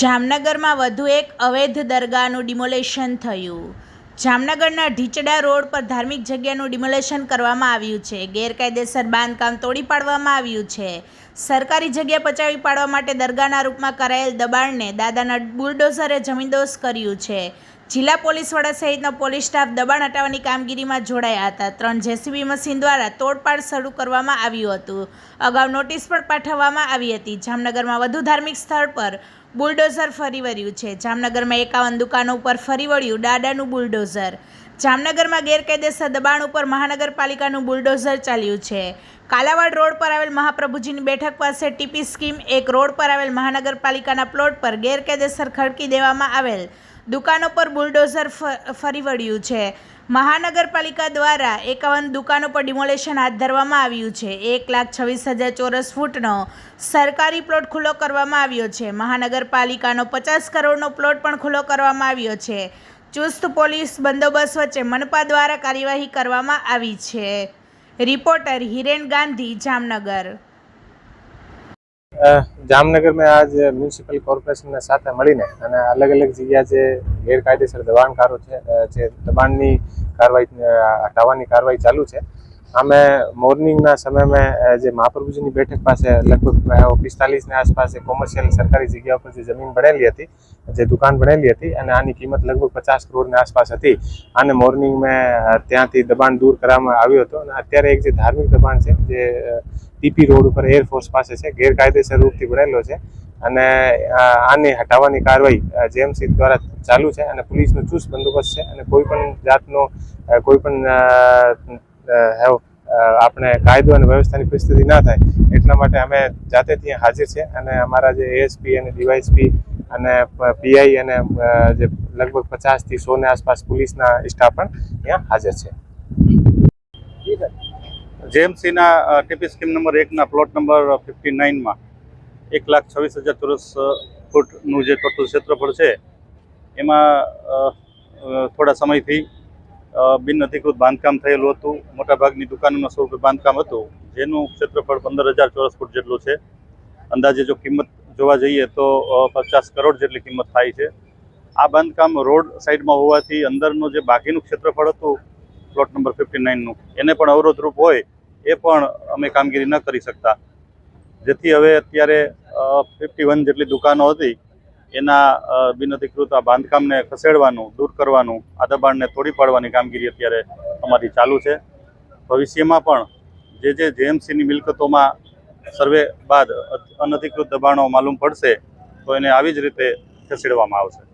જામનગરમાં વધુ એક અવૈધ દરગાહનું ડિમોલેશન થયું. જામનગરના ઢીચડા રોડ પર ધાર્મિક જગ્યાનું ડિમોલેશન કરવામાં આવ્યું છે. ગેરકાયદેસર બાંધકામ તોડી પાડવામાં આવ્યું છે. સરકારી જગ્યા પચાવી પાડવા માટે દરગાહના રૂપમાં કરાયેલ દબાણને દાદાના બુલડોઝરે જમીનદોસ કર્યું છે. જિલ્લા પોલીસ વડા સહિતનો પોલીસ સ્ટાફ દબાણ હટાવવાની કામગીરીમાં જોડાયા હતા. ત્રણ જેસીબી મશીન દ્વારા તોડપાડ શરૂ કરવામાં આવ્યું હતું. અગાઉ નોટિસ પણ પાઠવવામાં આવી હતી. જામનગરમાં વધુ ધાર્મિક સ્થળ પર બુલડોઝર ફરી વળ્યું છે. જામનગરમાં એકાવન દુકાનો ઉપર ફરી વળ્યું ડાડાનું બુલડોઝર. જામનગરમાં ગેરકાયદેસર દબાણ ઉપર મહાનગરપાલિકાનું બુલડોઝર ચાલ્યું છે. કાલાવાડ રોડ પર આવેલ મહાપ્રભુજીની બેઠક પાસે ટીપી સ્કીમ એક રોડ પર આવેલ મહાનગરપાલિકાના પ્લોટ પર ગેરકાયદેસર ખડકી દેવામાં આવેલ દુકાનો પર બુલડોઝર ફરી વળ્યું છે. મહાનગરપાલિકા દ્વારા એકાવન દુકાનો પર ડિમોલેશન હાથ ધરવામાં આવ્યું છે. એક લાખ છવ્વીસ હજાર ચોરસ ફૂટનો સરકારી પ્લોટ ખુલ્લો કરવામાં આવ્યો છે. મહાનગરપાલિકાનો પચાસ કરોડનો પ્લોટ પણ ખુલ્લો કરવામાં આવ્યો છે. ચુસ્ત પોલીસ બંદોબસ્ત વચ્ચે મનપા દ્વારા કાર્યવાહી કરવામાં આવી છે. રિપોર્ટર હિરેન ગાંધી, જામનગર. અ, જામનગર મેં આજ મ્યુનિસિપલ કોર્પોરેશનને સાથે મળીને અને અલગ અલગ જગ્યા જે ગેરકાયદેસર દબાણકારો છે જે દબાણની કાર્યવાહી અ, હટાવવાની કાર્યવાહી ચાલુ છે અમે મોર્નિંગના સમયમાં જે મહાપ્રભુજીની બેઠક પાસે લગભગ પિસ્તાલીસની આસપાસ કોમર્શિયલ સરકારી જગ્યા ઉપર જે જમીન બનેલી હતી, જે દુકાન બનેલી હતી અને આની કિંમત લગભગ પચાસ કરોડની આસપાસ હતી. અને મોર્નિંગમાં ત્યાંથી દબાણ દૂર કરવામાં આવ્યું હતું અને અત્યારે એક જે ધાર્મિક દબાણ છે, જે ટીપી રોડ ઉપર એરફોર્સ પાસે છે, ગેરકાયદેસર રૂપથી બનેલો છે અને આને હટાવવાની કાર્યવાહી જેએમસી દ્વારા ચાલુ છે અને પોલીસનો ચુસ્ત બંદોબસ્ત છે અને કોઈ પણ જાતનો કોઈ પણ હેવ આપણે કાયદો અને વ્યવસ્થાની પરિસ્થિતિ ના થાય, એટલા માટે અમે જાતે ત્યાં હાજર છે અને અમારા જે એએસપી અને ડીવાયસપી અને પીઆઈ અને જે લગભગ પચાસથી સોને આસપાસ પોલીસના સ્ટાફ પણ ત્યાં હાજર છે. જેએમસીના ટીપી સ્કીમ નંબર એકના પ્લોટ નંબર ફિફ્ટી નાઇનમાં એક લાખ છવ્વીસ હજાર ચોરસ ફૂટનું જે ટોટલ ક્ષેત્રફળ છે, એમાં થોડા સમયથી બિન અધિકૃત બાંધકામ થયેલું હતું. મોટાભાગની દુકાનોના સ્વરૂપે બાંધકામ હતું. જેનું ક્ષેત્રફળ પંદર હજાર ચોરસ ફૂટ જેટલું છે. અંદાજે જો કિંમત જોવા જઈએ તો પચાસ કરોડ જેટલી કિંમત થાય છે. આ બાંધકામ રોડ સાઈડમાં હોવાથી અંદરનું જે બાકીનું ક્ષેત્રફળ હતું, પ્લોટ નંબર ફિફ્ટી નાઇનનું એને પણ અવરોધરૂપ હોય, એ પણ અમે કામગીરી ન કરી શકતા. જેથી હવે અત્યારે ફિફ્ટી વન જેટલી દુકાનો હતી એના બિનઅધિકૃત આ બાંધકામને ખસેડવાનું, દૂર કરવાનું, આ દબાણને તોડી પાડવાની કામગીરી અત્યારે અમારી ચાલુ છે. ભવિષ્યમાં પણ જે જે જેએમસીની મિલકતોમાં સર્વે બાદ અનધિકૃત દબાણો માલુમ પડશે, તો એને આવી જ રીતે ખસેડવામાં આવશે.